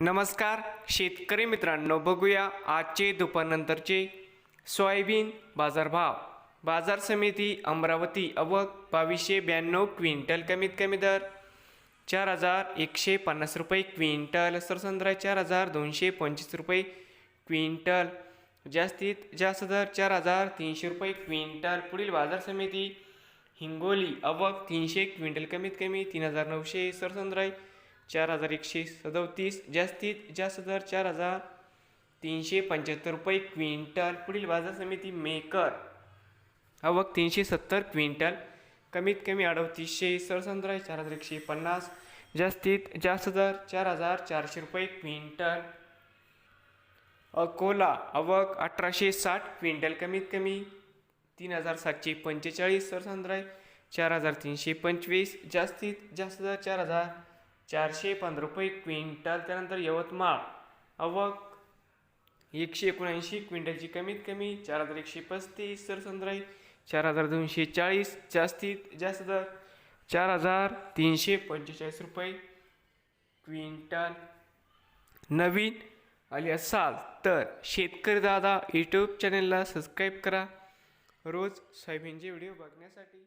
नमस्कार शेतकरी मित्रांनो बघूया आजचे दुपारनंतरचे सोयाबीन बाजारभाव. बाजार समिती अमरावती अवक बावीसशे ब्याण्णव क्विंटल कमीत कमी दर चार हजार एकशे पन्नास रुपये क्विंटल. सरसंद्रा चार हजार दोनशे पंचवीस रुपये क्विंटल. जास्तीत जास्त दर चार हजार तीनशे रुपये क्विंटल. पुढील बाजार समिती हिंगोली अवक तीनशे क्विंटल कमीत कमी तीन हजार नऊशे. सरसंद्राई चार हजार एकशे सदोतीस जास्तीत जास्त दर चार हजार तीनशे पंच्याहत्तर रुपये क्विंटल. पुढील बाजार समिती मेकर. आवक तीनशे सत्तर क्विंटल. कमीत कमी अडतीसशे सरसंद्राई चार हजार एकशे पन्नास. जास्तीत जास्त दर चार हजार चारशे रुपये क्विंटल. अकोला आवक अठराशे साठ क्विंटल. कमीत कमी तीन हजार सातशे पंचेचाळीस सरसंद्राय चार हजार तीनशे पंचवीस. जास्तीत जास्त दर चार हजार चारशे पंधरा रुपये क्विंटल त्यानंतर यवतमाळ. आवक एकशे एकोणऐंशी क्विंटलची. कमीत कमी चार हजार एकशे पस्तीस सरसंद्राई चार हजार दोनशे चाळीस जास्तीत जास्त दर चार हजार तीनशे पंचेचाळीस रुपये क्विंटल. नवीन आले असाल तर शेतकरी दादा यूट्यूब चॅनलला सबस्क्राईब करा. रोज सोयाबीनचे व्हिडिओ बघण्यासाठी